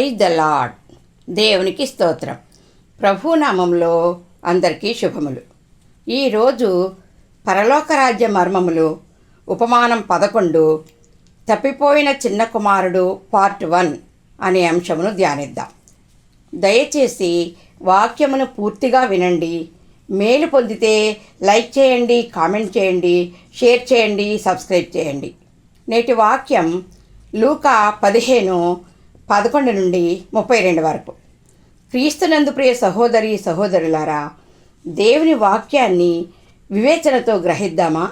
Praise the lord దేవునికి స్తోత్రం. ప్రభునామంలో అందరికీ శుభములు. ఈరోజు పరలోక రాజ్య మర్మములు ఉపమానం పదకొండు తప్పిపోయిన చిన్న కుమారుడు పార్ట్ వన్ అనే అంశమును ధ్యానిద్దాం. దయచేసి వాక్యమును పూర్తిగా వినండి. మేలు పొందితే లైక్ చేయండి కామెంట్ చేయండి షేర్ చేయండి సబ్స్క్రైబ్ చేయండి. నేటి వాక్యం లూకా పదిహేను పదకొండు నుండి ముప్పై రెండు వరకు. క్రీస్తునందు ప్రియ సహోదరి సహోదరులారా దేవుని వాక్యాన్ని వివేచనతో గ్రహిద్దామా?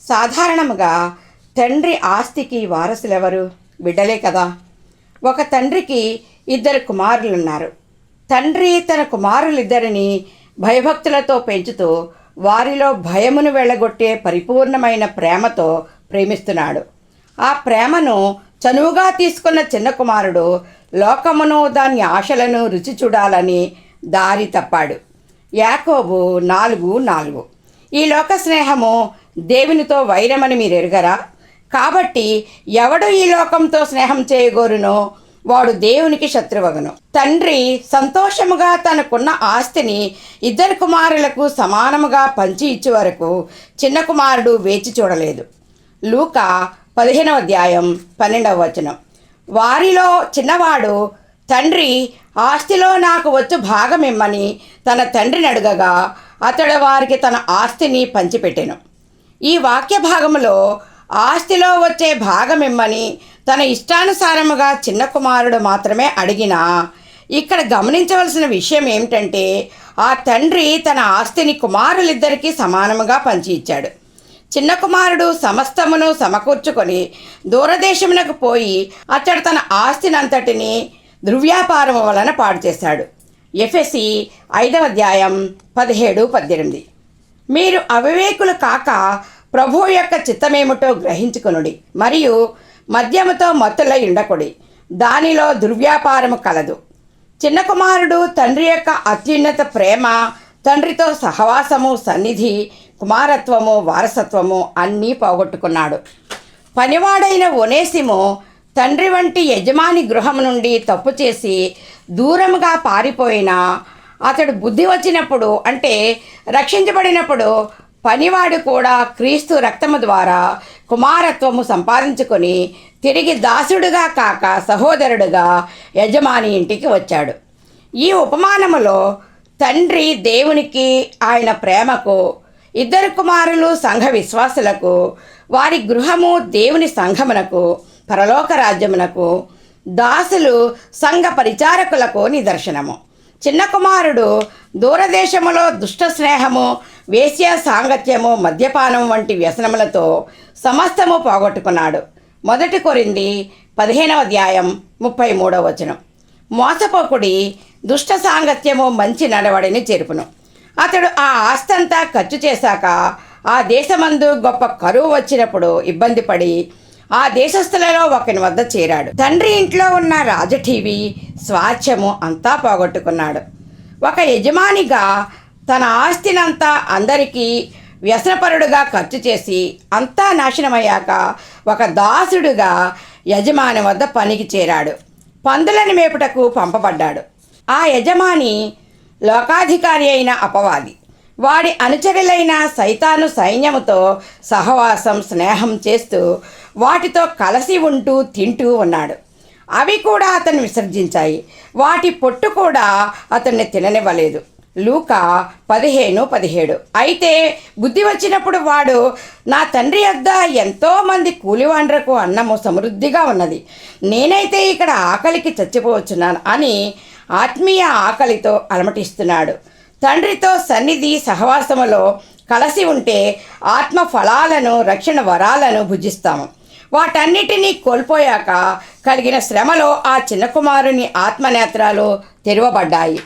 సాధారణముగా తండ్రి ఆస్తికి వారసులెవరు? బిడ్డలే కదా. ఒక తండ్రికి ఇద్దరు కుమారులున్నారు. తండ్రి తన కుమారులిద్దరిని భయభక్తులతో పెంచుతూ వారిలో భయమును వెళ్ళగొట్టే పరిపూర్ణమైన ప్రేమతో ప్రేమిస్తున్నాడు. ఆ ప్రేమను చనువుగా తీసుకున్న చిన్న కుమారుడు లోకమును దాని ఆశలను రుచి చూడాలని దారి తప్పాడు. యాకోబు నాలుగు నాలుగు. ఈ లోక స్నేహము దేవునితో వైరమని మీరు ఎరుగరా కాబట్టి ఎవడు ఈ లోకంతో స్నేహం చేయగోరునో వాడు దేవునికి శత్రువగను. తండ్రి సంతోషముగా తనకున్న ఆస్తిని ఇద్దరు కుమారులకు సమానముగా పంచి ఇచ్చే వరకు చిన్న కుమారుడు వేచి చూడలేదు. లూక పదిహేనవ అధ్యాయం పన్నెండవ వచనం. వారిలో చిన్నవాడు తండ్రి ఆస్తిలో నాకు వచ్చు భాగం ఇమ్మని తన తండ్రిని అడగగా అతడు వారికి తన ఆస్తిని పంచిపెట్టెను. ఈ వాక్య భాగంలో ఆస్తిలో వచ్చే భాగం ఇమ్మని తన ఇష్టానుసారముగా చిన్న కుమారుడు మాత్రమే అడిగినా ఇక్కడ గమనించవలసిన విషయం ఏమిటంటే ఆ తండ్రి తన ఆస్తిని కుమారులిద్దరికీ సమానముగా పంచి ఇచ్చాడు చిన్న కుమారుడు సమస్తమును సమకూర్చుకొని దూరదేశమునకు పోయి అతడు తన ఆస్తినంతటిని దుర్వ్యాపారము వలన పాడు చేశాడు ఎఫ్ఎసి ఐదవ అధ్యాయం పదిహేడు పద్దెనిమిది. మీరు అవివేకులు కాక ప్రభువు యొక్క చిత్తమేమిటో గ్రహించుకొనుడి. మరియు మద్యముతో మత్తులై ఉండకుడి. దానిలో దుర్వ్యాపారము కలదు. చిన్న కుమారుడు తండ్రి యొక్క అత్యున్నత ప్రేమ తండ్రితో సహవాసము సన్నిధి కుమారత్వము వారసత్వము అన్నీ పోగొట్టుకున్నాడు. పనివాడైన ఒనేసిము తండ్రి వంటి యజమాని గృహం నుండి తప్పు చేసి దూరముగా పారిపోయినా అతడు బుద్ధి వచ్చినప్పుడు అంటే రక్షించబడినప్పుడు పనివాడు కూడా క్రీస్తు రక్తము ద్వారా కుమారత్వము సంపాదించుకొని తిరిగి దాసుడుగా కాక సహోదరుడుగా యజమాని ఇంటికి వచ్చాడు. ఈ ఉపమానములో తండ్రి దేవునికి ఆయన ప్రేమకు ఇద్దరు కుమారులు సంఘ విశ్వాసులకు వారి గృహము దేవుని సంఘమునకు పరలోక రాజ్యమునకు దాసులు సంఘ పరిచారకులకు నిదర్శనము. చిన్న కుమారుడు దూరదేశములో దుష్ట స్నేహము వేశ్య సాంగత్యము మద్యపానం వంటి వ్యసనములతో సమస్తము పోగొట్టుకున్నాడు. మొదటి కొరింది పదిహేనవ అధ్యాయం ముప్పై మూడవ వచనం. మోసపోకుడి దుష్ట సాంగత్యము మంచి నడవడిని చేరుపును. అతడు ఆ ఆస్తంతా ఖర్చు చేశాక ఆ దేశమందు గొప్ప కరువు వచ్చినప్పుడు ఇబ్బంది పడి ఆ దేశస్థులలో ఒకని వద్ద చేరాడు. తండ్రి ఇంట్లో ఉన్న రాజ టీవీ స్వాచ్ఛము అంతా పోగొట్టుకున్నాడు. ఒక యజమానిగా తన ఆస్తినంతా అందరికీ వ్యసనపరుడుగా ఖర్చు చేసి అంతా నాశనమయ్యాక ఒక దాసుడుగా యజమాని వద్ద పనికి చేరాడు. పందులని మేపుటకు పంపబడ్డాడు. ఆ యజమాని లోకాధికారి అయిన అపవాది. వాడి అనుచరులైన సైతాను సైన్యముతో సహవాసం స్నేహం చేస్తూ వాటితో కలసి ఉంటూ తింటూ ఉన్నాడు. అవి కూడా అతన్ని విసర్జించాయి. వాటి పొట్టు కూడా అతన్ని తిననివ్వలేదు. లూక పదిహేను పదిహేడు. అయితే బుద్ధి వచ్చినప్పుడు వాడు నా తండ్రి యొద్ద ఎంతోమంది కూలివాండ్రకు అన్నము సమృద్ధిగా ఉన్నది. నేనైతే ఇక్కడ ఆకలికి చచ్చిపోవచ్చున్నాను అని ఆత్మీయ ఆకలితో అలమటిస్తున్నాడు. తండ్రితో సన్నిధి సహవాసములో కలసి ఉంటే ఆత్మ ఫలాలను రక్షణ వరాలను భుజిస్తాము వాటన్నిటినీ కోల్పోయాక కలిగిన శ్రమలో ఆ చిన్న కుమారుని ఆత్మనేత్రాలు తెరవబడ్డాయి.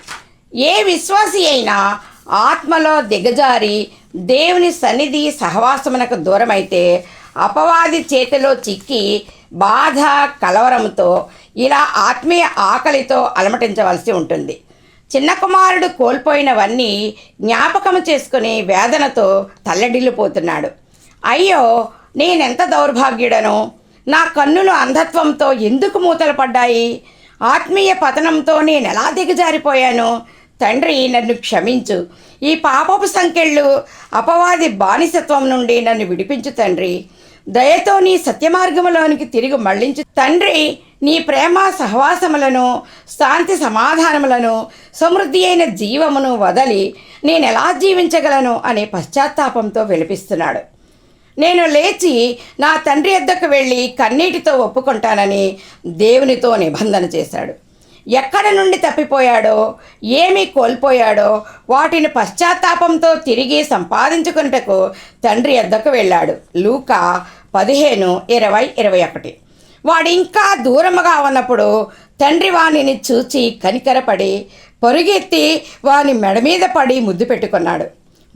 ఏ విశ్వాసి అయినా ఆత్మలో దిగజారి దేవుని సన్నిధి సహవాసమునకు దూరమైతే అపవాది చేతిలో చిక్కి బాధ కలవరంతో ఇలా ఆత్మీయ ఆకలితో అలమటించవలసి ఉంటుంది. చిన్న కుమారుడు కోల్పోయినవన్నీ జ్ఞాపకం చేసుకుని వేదనతో తల్లడిల్లిపోతున్నాడు. అయ్యో నేనెంత దౌర్భాగ్యుడను? నా కన్నులు అంధత్వంతో ఎందుకు మూతలు పడ్డాయి? ఆత్మీయ పతనంతో నేను ఎలా దిగజారిపోయాను? తండ్రి నన్ను క్షమించు. ఈ పాపపు సంకెళ్ళు అపవాది బానిసత్వం నుండి నన్ను విడిపించు తండ్రి. దయతో నీ సత్యమార్గములోనికి తిరిగి మళ్ళించు. తండ్రి నీ ప్రేమ సహవాసములను శాంతి సమాధానములను సమృద్ధి అయిన జీవమును వదలి నేను ఎలా జీవించగలను అనే పశ్చాత్తాపంతో విలిపిస్తున్నాడు. నేను లేచి నా తండ్రి ఎద్దకు వెళ్ళి కన్నీటితో ఒప్పుకుంటానని దేవునితో నిబంధన చేశాడు. ఎక్కడ నుండి తప్పిపోయాడో ఏమి కోల్పోయాడో వాటిని పశ్చాత్తాపంతో తిరిగి సంపాదించుకున్నటకు తండ్రి ఎద్దకు వెళ్ళాడు. లూకా పదిహేను ఇరవై ఇరవై ఒకటి. వాడు ఇంకా దూరముగా ఉన్నప్పుడు తండ్రి వానిని చూచి కనికరపడి పరుగెత్తి వాని మెడ మీద పడి ముద్దు పెట్టుకున్నాడు.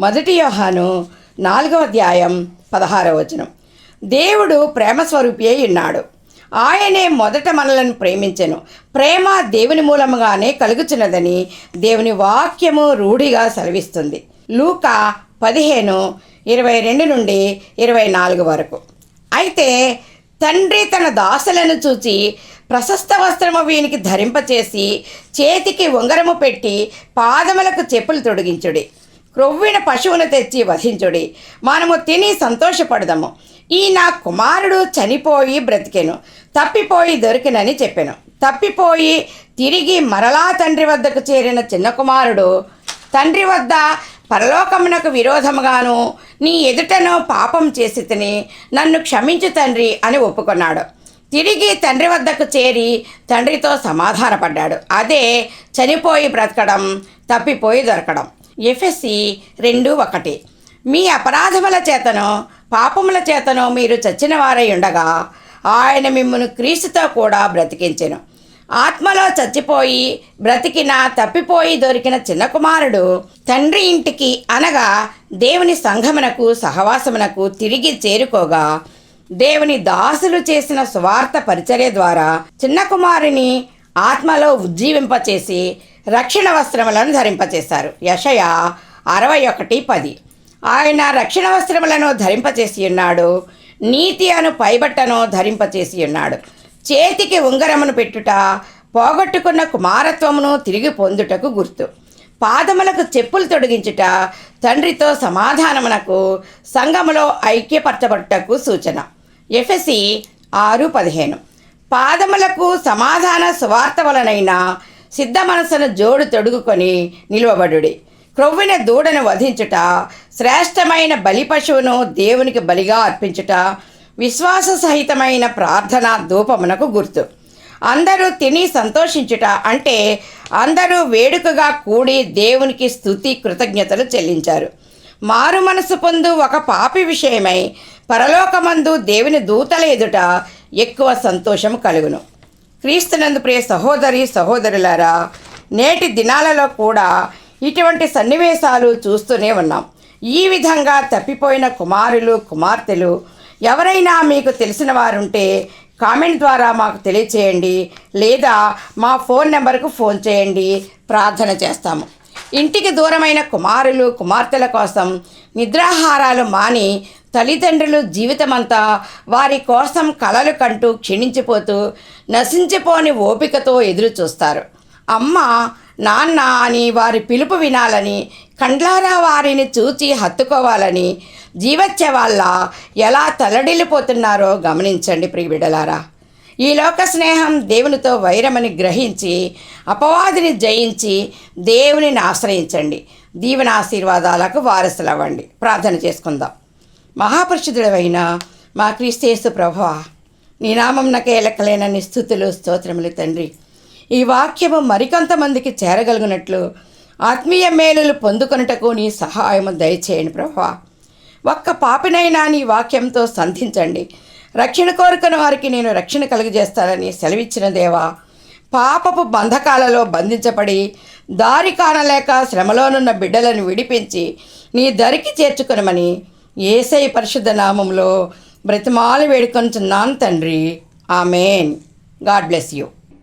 మొదటి యోహాను నాలుగవ అధ్యాయం పదహారవ వచనం. దేవుడు ప్రేమ స్వరూపి అయి ఉన్నాడు. ఆయనే మొదట మనలను ప్రేమించెను. ప్రేమ దేవుని మూలముగానే కలుగుచున్నదని దేవుని వాక్యము రూఢిగా సెలవిస్తుంది. లూకా పదిహేను ఇరవై రెండు నుండి ఇరవై నాలుగు వరకు. అయితే తండ్రి తన దాసులను చూచి ప్రశస్త వస్త్రము వీనికి ధరింపచేసి చేతికి ఉంగరము పెట్టి పాదములకు చెప్పులు తొడిగించుడి. క్రొవ్విన పశువును తెచ్చి వధించుడి. మనము తిని సంతోషపడదాము. ఈ నా కుమారుడు చనిపోయి బ్రతికెను. తప్పిపోయి దొరికినని చెప్పాను. తప్పిపోయి తిరిగి మరలా తండ్రి వద్దకు చేరిన చిన్న కుమారుడు తండ్రి వద్ద పరలోకమునకు విరోధముగాను నీ ఎదుటను పాపం చేసి తిని నన్ను క్షమించు తండ్రి అని ఒప్పుకున్నాడు. తిరిగి తండ్రి వద్దకు చేరి తండ్రితో సమాధానపడ్డాడు. అదే చనిపోయి బ్రతకడం తప్పిపోయి దొరకడం. ఎఫ్ఎస్సి రెండు ఒకటి. మీ అపరాధముల చేతను పాపముల చేతను మీరు చచ్చిన వారై ఉండగా ఆయన మిమ్మల్ని క్రీస్తుతో కూడా బ్రతికించెను. ఆత్మలో చచ్చిపోయి బ్రతికిన తప్పిపోయి దొరికిన చిన్న కుమారుడు తండ్రి ఇంటికి అనగా దేవుని సంఘమునకు సహవాసమునకు తిరిగి చేరుకోగా దేవుని దాసులు చేసిన స్వార్థ పరిచర్య ద్వారా చిన్న కుమారుని ఆత్మలో ఉజ్జీవింపచేసి రక్షణ వస్త్రములను ధరింపచేశారు. యషయ అరవై ఒకటి పది. ఆయన రక్షణ వస్త్రములను ధరింపచేసి ఉన్నాడు. నీతి అను పైబట్టను ధరింపచేసి ఉన్నాడు. చేతికి ఉంగరమును పెట్టుట పోగొట్టుకున్న కుమారత్వమును తిరిగి పొందుటకు గుర్తు. పాదములకు చెప్పులు తొడిగించుట తండ్రితో సమాధానమునకు సంఘములో ఐక్యపరచబడుటకు సూచన. ఎఫ్ఎసి ఆరు పదిహేను. పాదములకు సమాధాన సువార్త వలనైన సిద్ధ మనసును జోడు తొడుగుకొని నిలువబడుడి. క్రొవ్విన దూడను వధించుట శ్రేష్టమైన బలి పశువును దేవునికి బలిగా అర్పించుట విశ్వాస సహితమైన ప్రార్థన ధూపమునకు గుర్తు. అందరూ తిని సంతోషించుట అంటే అందరూ వేడుకగా కూడి దేవునికి స్థుతి కృతజ్ఞతలు చెల్లించారు. మారు మనసు పొందు ఒక పాపి విషయమై పరలోకమందు దేవుని దూతల ఎదుట ఎక్కువ సంతోషం కలుగును. క్రీస్తునందు ప్రియ సహోదరి సహోదరులారా నేటి దినాలలో కూడా ఇటువంటి సన్నివేశాలు చూస్తూనే ఉన్నాం. ఈ విధంగా తప్పిపోయిన కుమారులు కుమార్తెలు ఎవరైనా మీకు తెలిసిన వారుంటే కామెంట్ ద్వారా మాకు తెలియచేయండి. లేదా మా ఫోన్ నెంబర్కు ఫోన్ చేయండి. ప్రార్థన చేస్తాము. ఇంటికి దూరమైన కుమారులు కుమార్తెల కోసం నిద్రాహారాలు మాని తల్లిదండ్రులు జీవితమంతా వారి కోసం కలలు కంటూ క్షీణించిపోతూ నశించిపోని ఓపికతో ఎదురు చూస్తారు అమ్మ నాన్న అని వారి పిలుపు వినాలని కండ్లారా వారిని చూచి హత్తుకోవాలని జీవచ్చ వాళ్ళ ఎలా తలడిల్లిపోతున్నారో గమనించండి ప్రియబిడలారా ఈ లోక స్నేహం దేవునితో వైరమని గ్రహించి అపవాదిని జయించి దేవునిని ఆశ్రయించండి. దీవెన ఆశీర్వాదాలకు వారసులవ్వండి. ప్రార్థన చేసుకుందాం. మహాపురుషుడుడవైన మా క్రీస్తేసు ప్రభు నీ నామం నాకే లెక్కలేనన్ని స్థుతులు స్తోత్రములు తండ్రి. ఈ వాక్యము మరికొంతమందికి చేరగలిగినట్లు ఆత్మీయ మేలులు పొందుకొనుటకు నీ సహాయము దయచేయండి ప్రభా. ఒక్క పాపినైనా నీ వాక్యంతో సంధించండి. రక్షణ కోరుకున్న వారికి నేను రక్షణ కలుగజేస్తానని సెలవిచ్చిన దేవా పాపపు బంధకాలలో బంధించబడి దారి కానలేక శ్రమలోనున్న బిడ్డలను విడిపించి నీ దరికి చేర్చుకునమని ఏసై పరిశుద్ధ నామంలో బ్రతిమాలు వేడుకొంచున్నాను తండ్రి. ఆమెన్. God bless you.